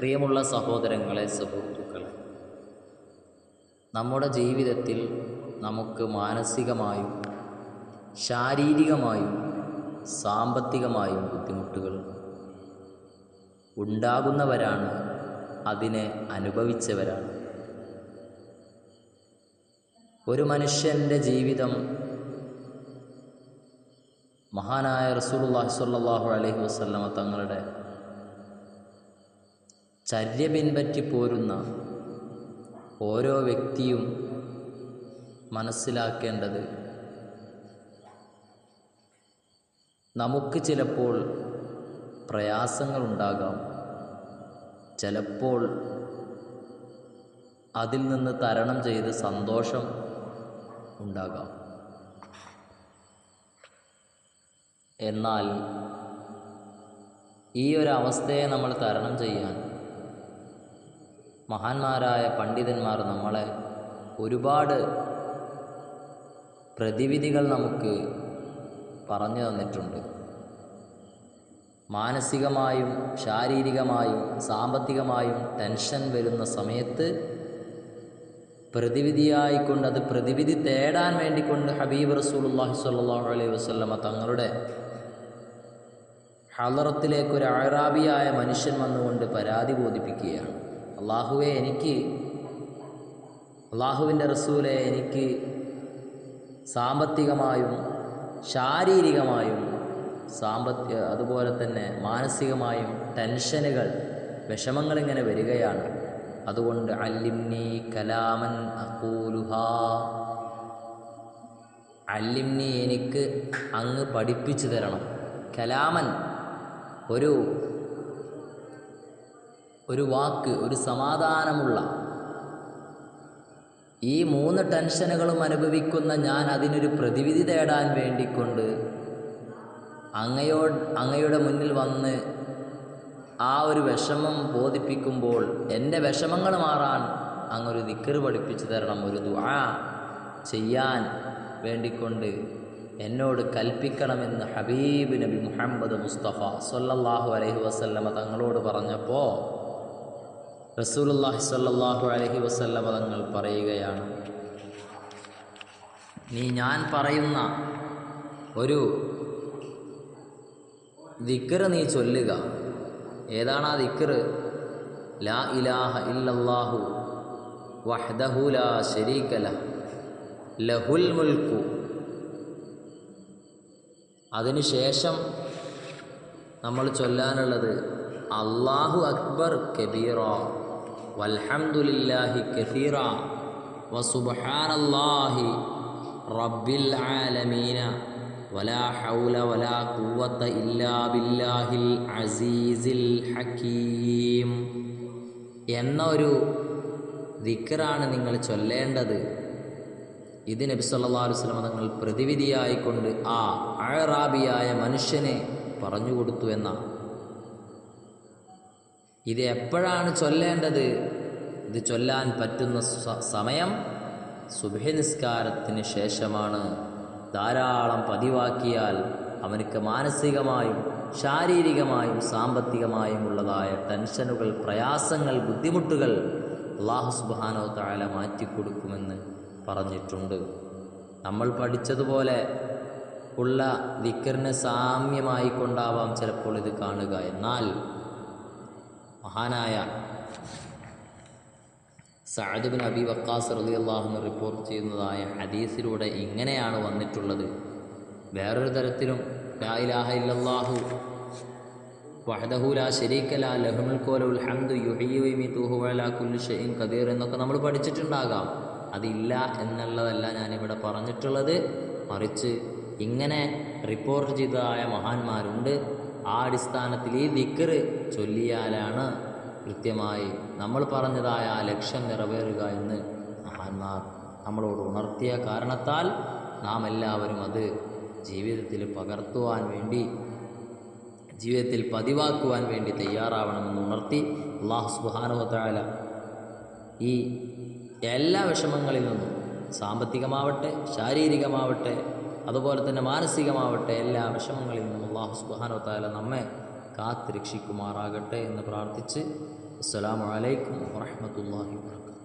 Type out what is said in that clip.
പ്രിയമുള്ള സഹോദരങ്ങളെ സുഹൃത്തുക്കളെ നമ്മുടെ ജീവിതത്തിൽ നമുക്ക് മാനസികമായും ശാരീരികമായും സാമ്പത്തികമായും ബുദ്ധിമുട്ടുകൾ ഉണ്ടാകുന്നവരാണ് അതിനെ അനുഭവിച്ചവരാണ്. ഒരു മനുഷ്യന്റെ ജീവിതം മഹാനായ റസൂലുള്ളാഹി സ്വല്ലല്ലാഹു അലൈഹി വസ്ലമ തങ്ങളുടെ ചര്യ പിൻപറ്റി പോരുന്ന ഓരോ വ്യക്തിയും മനസ്സിലാക്കേണ്ടത് നമുക്ക് ചിലപ്പോൾ പ്രയാസങ്ങളുണ്ടാകാം. ചിലപ്പോൾ അതിൽ നിന്ന് തരണം ചെയ്ത് സന്തോഷം ഉണ്ടാകാം. എന്നാൽ ഈ ഒരു അവസ്ഥയെ നമ്മൾ തരണം ചെയ്യാൻ മഹാന്മാരായ പണ്ഡിതന്മാർ നമ്മളെ ഒരുപാട് പ്രതിവിധികൾ നമുക്ക് പറഞ്ഞു തന്നിട്ടുണ്ട്. മാനസികമായും ശാരീരികമായും സാമ്പത്തികമായും ടെൻഷൻ വരുന്ന സമയത്ത് പ്രതിവിധിയായിക്കൊണ്ട് അത് പ്രതിവിധി തേടാൻ വേണ്ടിക്കൊണ്ട് ഹബീബ് റസൂലുള്ളാഹി സ്വല്ലല്ലാഹു അലൈഹി വസല്ലമ തങ്ങളുടെ ഹലറത്തിലേക്ക് ഒരു അഴറാബിയായ മനുഷ്യൻ വന്നുകൊണ്ട് പരാതി ബോധിപ്പിക്കുകയാണ്. അള്ളാഹുവെ എനിക്ക് അള്ളാഹുവിന്റെ റസൂലെ എനിക്ക് സാമ്പത്തികമായും ശാരീരികമായും സാമ്പത്തിക അതുപോലെ തന്നെ മാനസികമായും ടെൻഷനുകൾ വിഷമങ്ങൾ ഇങ്ങനെ വരികയാണ്. അതുകൊണ്ട് അല്ലിംനി കലാമൻ അക്കൂലുഹ അല്ലിംനി എനിക്ക് അങ്ങ് പഠിപ്പിച്ചു തരണം. കലാമൻ ഒരു ഒരു വാക്ക് ഒരു സമാധാനമുള്ള. ഈ മൂന്ന് ടെൻഷനുകളും അനുഭവിക്കുന്ന ഞാൻ അതിനൊരു പ്രതിവിധി തേടാൻ വേണ്ടിക്കൊണ്ട് അങ്ങയോ അങ്ങയുടെ മുന്നിൽ വന്ന് ആ ഒരു വിഷമം ബോധിപ്പിക്കുമ്പോൾ എന്റെ വിഷമങ്ങൾ മാറാൻ അങ്ങൊരു നിക്കറ് പഠിപ്പിച്ചു തരണം ഒരു ദുആ ചെയ്യാൻ വേണ്ടിക്കൊണ്ട് എന്നോട് കൽപ്പിക്കണമെന്ന് ഹബീബ് നബി മുഹമ്മദ് മുസ്തഫ സല്ലല്ലാഹു അലൈഹി വസല്ലമ തങ്ങളോട് പറഞ്ഞപ്പോൾ റസൂലുള്ളാഹി സ്വല്ലല്ലാഹു അലൈഹി വസല്ല പദങ്ങൾ പറയുകയാണ് നീ ഞാൻ പറയുന്ന ഒരു ദിക്കറ് നീ ചൊല്ലുക. ഏതാണ് ആ ദിക്കറ് ലാ ഇലാഹ ഇല്ലല്ലാഹു വഹ്ദഹു ലാ ശരീകല ലഹ്. ലഹുൽ മുൽക്കു. അതിനുശേഷം നമ്മൾ ചൊല്ലാനുള്ളത് അള്ളാഹു അക്ബർ കബീറ വൽഹംദുലില്ലാഹി കസീറ വസുബ്ഹാനല്ലാഹി റബ്ബിൽ ആലമീന വലാ ഹൗല വലാ ഖുവത ഇല്ലാ ബില്ലാഹിൽ അസീസിൽ ഹക്കീം. എന്ന ഒരു ദിക്റാണ് നിങ്ങൾ ചൊല്ലേണ്ടത്. ഇത് നബി അലൈഹി വസല്ലം തങ്ങൾ പ്രതിവിധിയായിക്കൊണ്ട് ആ അഴറാബിയായ മനുഷ്യനെ പറഞ്ഞു കൊടുത്തു എന്നാണ്. ഇത് എപ്പോഴാണ് ചൊല്ലേണ്ടത്? ഇത് ചൊല്ലാൻ പറ്റുന്ന സമയം സുബഹി നിസ്കാരത്തിന് ശേഷമാണ്. ധാരാളം പതിവാക്കിയാൽ അവനക്ക് മാനസികമായും ശാരീരികമായും സാമ്പത്തികമായും ഉള്ളതായ ടെൻഷനുകൾ പ്രയാസങ്ങൾ ബുദ്ധിമുട്ടുകൾ അള്ളാഹു സുബാനോ താല മാറ്റിക്കൊടുക്കുമെന്ന് പറഞ്ഞിട്ടുണ്ട്. നമ്മൾ പഠിച്ചതുപോലെ ഉള്ള ദിക്കറിന് സാമ്യമായി കൊണ്ടാവാം ചിലപ്പോൾ ഇത് കാണുക. എന്നാൽ മഹാനായ സഅദ് ബിൻ അബി വക്കാസ് റലി അള്ളാഹുന്ന് റിപ്പോർട്ട് ചെയ്യുന്നതായ ഹദീസിലൂടെ ഇങ്ങനെയാണ് വന്നിട്ടുള്ളത്. വേറൊരു തരത്തിലും ലാ ഇലാഹ ഇല്ലല്ലാഹു വഹദഹു ലാ ശരീക ലാ ലഹുൽ കോലുൽ ഹംദു യുഹയ്യി കദീർ എന്നൊക്കെ നമ്മൾ പഠിച്ചിട്ടുണ്ടാകാം. അതില്ല എന്നുള്ളതല്ല ഞാനിവിടെ പറഞ്ഞിട്ടുള്ളത്. മറിച്ച് ഇങ്ങനെ റിപ്പോർട്ട് ചെയ്തതായ മഹാന്മാരുണ്ട്. ആ അടിസ്ഥാനത്തിൽ ഈ ദിക്കറ് ചൊല്ലിയാലാണ് കൃത്യമായി നമ്മൾ പറഞ്ഞതായ ആ ലക്ഷ്യം നിറവേറുക എന്ന് മഹാന്മാർ നമ്മളോട് ഉണർത്തിയ കാരണത്താൽ നാം എല്ലാവരും അത് ജീവിതത്തിൽ പകർത്തുവാൻ വേണ്ടി ജീവിതത്തിൽ പതിവാക്കുവാൻ വേണ്ടി തയ്യാറാവണമെന്ന് ഉണർത്തി അള്ളാഹു സുബാനുവത്തായ ഈ എല്ലാ വിഷമങ്ങളിൽ നിന്നും സാമ്പത്തികമാവട്ടെ ശാരീരികമാവട്ടെ അതുപോലെ തന്നെ മാനസികമാവട്ടെ എല്ലാ വിഷമങ്ങളിൽ നിന്നും അള്ളാഹു സുബാനുവത്തായ നമ്മെ കാത്തിരക്ഷിക്കുമാറാകട്ടെ എന്ന് പ്രാർത്ഥിച്ച് അസ്സാം അലൈക്കും വറഹ്മത്തുള്ളാഹി വാബർകാതുഹു